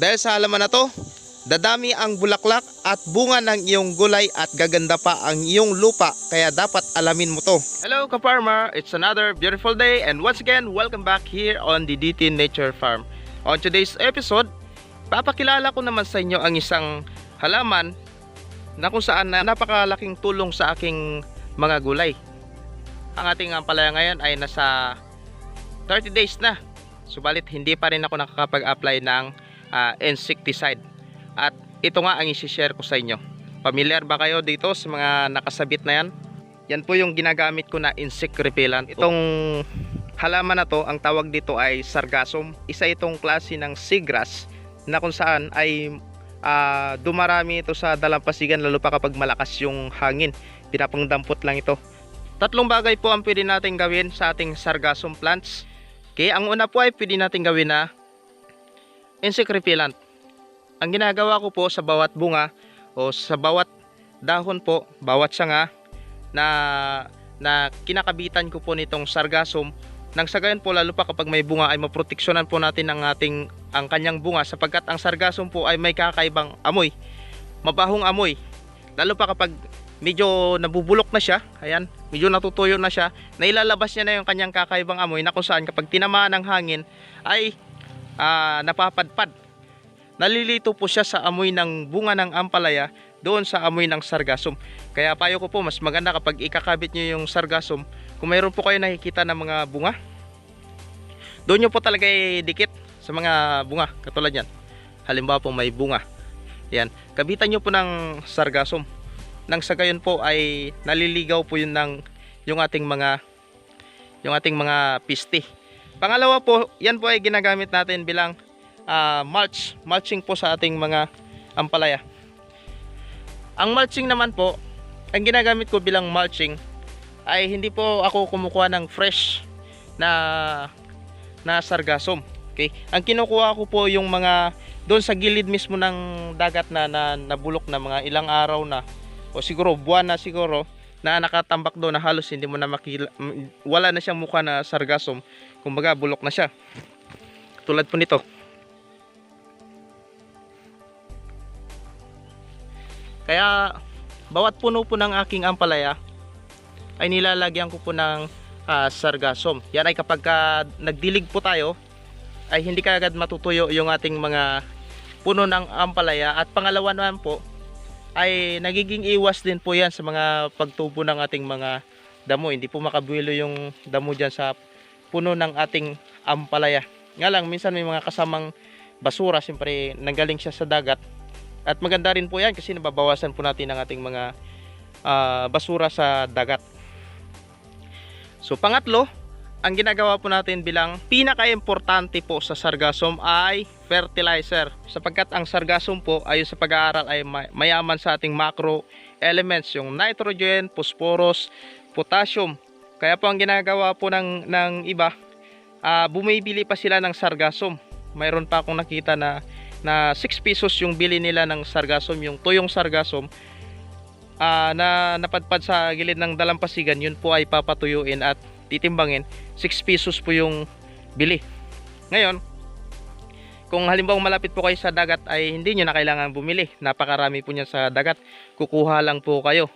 Dahil sa halaman na to, dadami ang bulaklak at bunga ng iyong gulay at gaganda pa ang iyong lupa kaya dapat alamin mo to. Hello ka-farmer, it's another beautiful day and once again, welcome back here on the DT Nature Farm. On today's episode, papakilala ko naman sa inyo ang isang halaman na kung saan na napakalaking tulong sa aking mga gulay. Ang ating ampalaya ngayon ay nasa 30 days na. Subalit hindi pa rin ako nakakapag-apply ng ah, insecticide. At ito nga ang isi-share ko sa inyo. Familiar ba kayo dito sa mga nakasabit na yan? Yan po yung ginagamit ko na insect repellent. Itong halaman na to, ang tawag dito ay sargassum. Isa itong klase ng seagrass na kung saan ay ah, dumarami ito sa dalampasigan lalo pa kapag malakas yung hangin. Pinapangdampot lang ito. Tatlong bagay po ang pwede natin gawin sa ating sargassum plants. Okay, ang una po ay pwede natin gawin na insect repellent. Ang ginagawa ko po sa bawat bunga o sa bawat dahon po, bawat sanga na na kinakabitan ko po nitong sargassum nang sa gayon po lalo pa kapag may bunga ay maproteksyonan po natin ang ating ang kanyang bunga sapagkat ang sargassum po ay may kakaibang amoy mabahong amoy lalo pa kapag medyo nabubulok na siya ayan medyo natutuyo na siya nailalabas niya na yung kanyang kakaibang amoy na kung saan kapag tinamaan ng hangin ay ah, napapadpad. Nalilito po siya sa amoy ng bunga ng ampalaya doon sa amoy ng sargassum kaya payo ko po mas maganda kapag ikakabit nyo yung sargassum kung mayroon po kayo nakikita ng mga bunga doon nyo po talaga dikit sa mga bunga katulad yan halimbawa po may bunga. Yan. Kabitan nyo po ng sargassum nang sa gayon po ay naliligaw po yun ng yung ating mga yung ating mga piste pangalawa po yan po ay ginagamit natin bilang ah, mulch mulching po sa ating mga ampalaya ang mulching naman po ang ginagamit ko bilang mulching ay hindi po ako kumukuha ng fresh na na sargassum. Okay? Ang kinukuha ko po yung mga doon sa gilid mismo ng dagat na, na nabulok na mga ilang araw na o siguro buwan na siguro na nakatambak doon na halos hindi mo na makila wala na siyang mukha na sargassum. Kumbaga bulok na siya. Tulad po nito. Kaya bawat puno po ng aking ampalaya ay nilalagyan ko po ng ah, sargassum. Yan ay kapag ka nagdilig po tayo ay hindi kaagad matutuyo yung ating mga puno ng ampalaya. At pangalawa naman po ay nagiging iwas din po yan sa mga pagtubo ng ating mga damo. Hindi po makabuelo yung damo dyan sa puno ng ating ampalaya. Nga lang, minsan may mga kasamang basura, siyempre nanggaling siya sa dagat. At maganda rin po yan kasi nababawasan po natin ang ating mga ah, basura sa dagat. So pangatlo, ang ginagawa po natin bilang pinaka-importante po sa sargassum ay fertilizer. Sapagkat ang sargassum po ayon sa pag-aaral ay may- mayaman sa ating macro elements, yung nitrogen, phosphorus, potassium. Kaya po ang ginagawa po ng, ng iba, ah, bumibili pa sila ng sargassum. Mayroon pa akong nakita na na 6 pesos yung bili nila ng sargassum, yung tuyong sargassum ah, na napadpad sa gilid ng dalampasigan, yun po ay papatuyuin at titimbangin. 6 pesos po yung bili. Ngayon, kung halimbawa malapit po kayo sa dagat ay hindi nyo na kailangan bumili. Napakarami po niyan sa dagat. Kukuha lang po kayo.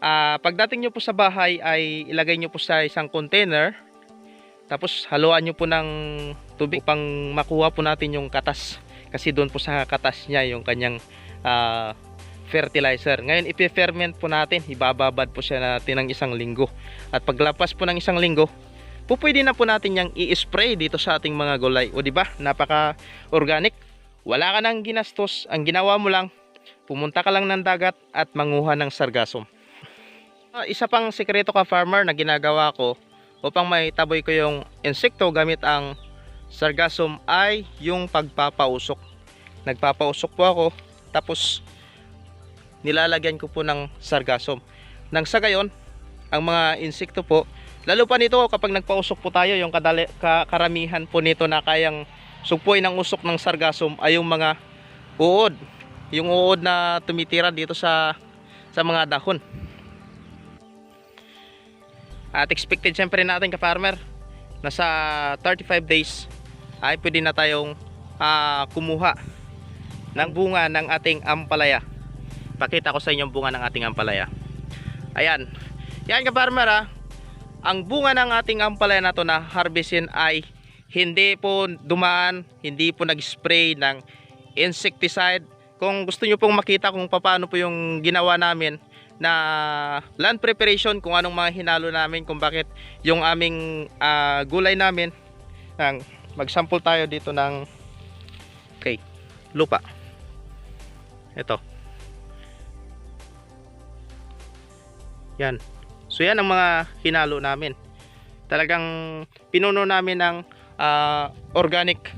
Ah, pagdating nyo po sa bahay ay ilagay nyo po sa isang container. Tapos haluan nyo po ng tubig upang makuha po natin yung katas. Kasi doon po sa katas niya yung kanyang ah, fertilizer. Ngayon, ipi-ferment po natin. Ibababad po siya natin ng isang linggo. At paglapas po ng isang linggo, po pwede na po natin yung i-spray dito sa ating mga gulay. O ba? Napaka-organic. Wala ka nang ginastos. Ang ginawa mo lang, pumunta ka lang ng dagat at manguha ng sargassum. Ah, Isa pang sekreto ka farmer na ginagawa ko upang may taboy ko yung insekto gamit ang sargassum ay yung pagpapausok. Nagpapausok po ako tapos nilalagyan ko po ng sargassum. Nang sa gayon, ang mga insekto po, lalo pa nito kapag nagpausok po tayo, yung kadali, ka, karamihan po nito na kayang sugpoy ng usok ng sargassum ay yung mga uod. Yung uod na tumitira dito sa sa mga dahon. At expected syempre natin ka farmer na sa 35 days ay pwede na tayong ah, kumuha ng bunga ng ating ampalaya. Pakita ko sa inyo ang bunga ng ating ampalaya. Ayan. Yan ka farmer ah. Ang bunga ng ating ampalaya na to na harvestin ay hindi po dumaan, hindi po nag-spray ng insecticide. Kung gusto nyo pong makita kung paano po yung ginawa namin na land preparation, kung anong mga hinalo namin, kung bakit yung aming ah, gulay namin, ng, mag-sample tayo dito ng okay, lupa. Ito. Yan. So yan ang mga hinalo namin. Talagang pinuno namin ng ah, organic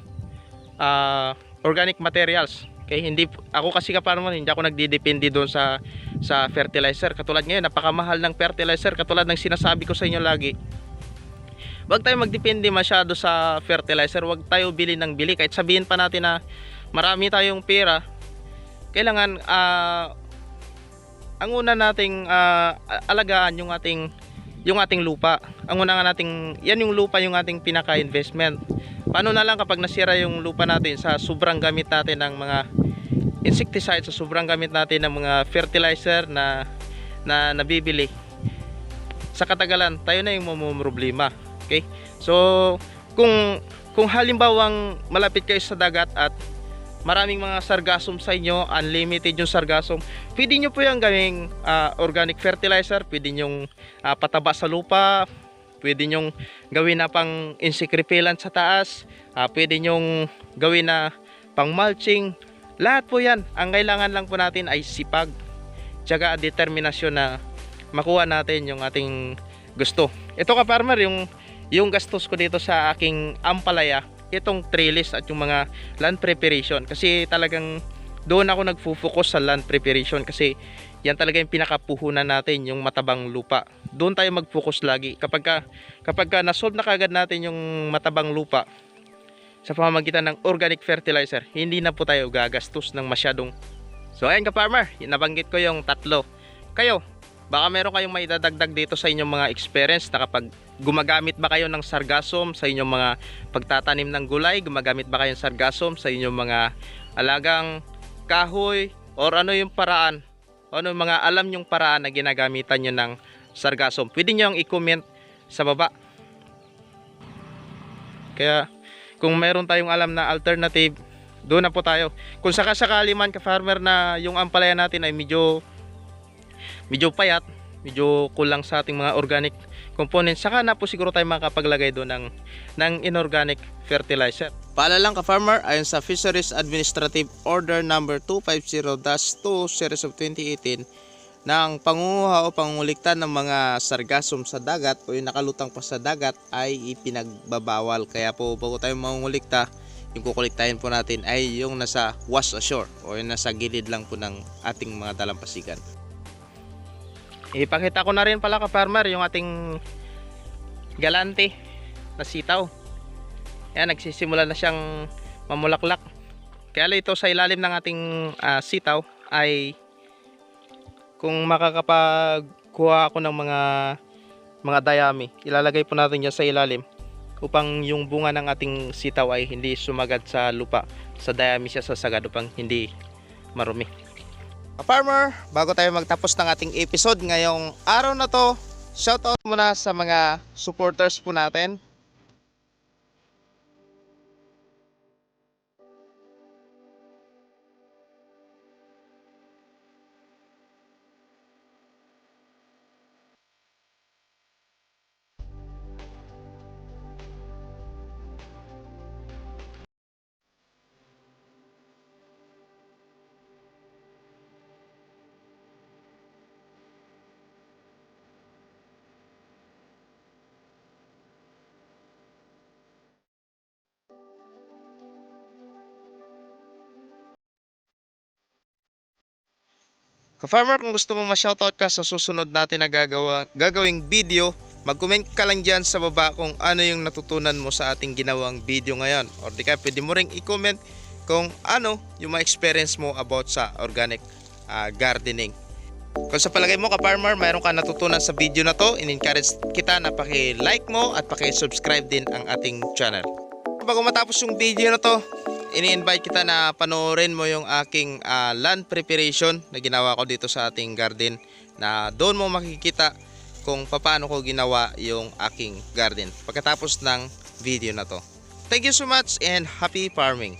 ah, organic materials. Okay, hindi ako kasi kaparmo hindi ako nagdidepende doon sa sa fertilizer. Katulad ngayon, napakamahal ng fertilizer katulad ng sinasabi ko sa inyo lagi. Huwag tayo magdepende masyado sa fertilizer. Huwag tayo bili ng bili kahit sabihin pa natin na marami tayong pera. Kailangan ah, ang una nating ah, alagaan yung ating yung ating lupa. Ang una nga nating yan yung lupa yung ating pinaka-investment. Paano na lang kapag nasira yung lupa natin sa sobrang gamit natin ng mga insecticide, sa sobrang gamit natin ng mga fertilizer na na nabibili. Sa katagalan, tayo na yung problema. Okay? So, kung kung halimbawang malapit kayo sa dagat at maraming mga sargassum sa inyo, unlimited yung sargassum, pwede nyo po yung gawing ah, organic fertilizer, pwede nyo ah, pataba sa lupa, pwede nyo gawin na pang insect repellent sa taas, ah, pwede nyo gawin na pang mulching, lahat po yan. Ang kailangan lang po natin ay sipag, tsaka determinasyon na makuha natin yung ating gusto. Ito ka farmer, yung, yung gastos ko dito sa aking ampalaya, itong trellis at yung mga land preparation. Kasi talagang doon ako nagfo-focus sa land preparation kasi yan talaga yung pinakapuhunan natin yung matabang lupa. Doon tayo mag-focus lagi. Kapag ka, kapag ka nasolve na kagad natin yung matabang lupa sa pamamagitan ng organic fertilizer hindi na po tayo gagastos ng masyadong. So ayan ka farmer. Nabanggit ko yung tatlo. Kayo baka meron kayong may dadagdag dito sa inyong mga experience na kapag gumagamit ba kayo ng sargassum sa inyong mga pagtatanim ng gulay gumagamit ba kayo ng sargassum sa inyong mga alagang kahoy or ano yung paraan ano yung mga alam yung paraan na ginagamitan nyo ng sargassum pwede nyo ang i-comment sa baba. Kaya kung meron tayong alam na alternative doon na po tayo. Kung sakasakali man ka farmer na yung ampalaya natin ay medyo medyo payat medyo kulang sa ating mga organic components saka na po siguro tayo makapaglagay doon ng, ng inorganic fertilizer Paalala lang ka-farmer, ayon sa Fisheries Administrative Order Number 250-2 Series of 2018 ng pangunguha o pangunguliktan ng mga sargassum sa dagat o yung nakalutang pa sa dagat ay ipinagbabawal. Kaya po bago tayo mangungulikta, yung kukuliktahin po natin ay yung nasa wash ashore o yung nasa gilid lang po ng ating mga dalampasigan. Ipakita ko na rin pala ka-farmer yung ating galante na sitaw. Ayan, nagsisimula na siyang mamulaklak. Kaya ito sa ilalim ng ating ah, sitaw ay kung makakapagkuha ako ng mga mga dayami, ilalagay po natin yan sa ilalim upang yung bunga ng ating sitaw ay hindi sumagad sa lupa. Sa dayami siya sasagad upang hindi marumi. Farmer, bago tayo magtapos ng ating episode ngayong araw na to, shoutout muna sa mga supporters po natin. Ka-farmer, kung gusto mo ma-shoutout ka sa susunod natin na gagawa, gagawing video, mag-comment ka lang dyan sa baba kung ano yung natutunan mo sa ating ginawang video ngayon. Or di kaya pwede mo ring i-comment kung ano yung mga experience mo about sa organic ah, gardening. Kung sa palagay mo ka-farmer, mayroon ka natutunan sa video na to, in-encourage kita na paki-like mo at paki-subscribe din ang ating channel. Bago matapos yung video na to, ini-invite kita na panoorin mo yung aking ah, land preparation na ginawa ko dito sa ating garden na doon mo makikita kung paano ko ginawa yung aking garden pagkatapos ng video na to. Thank you so much and happy farming!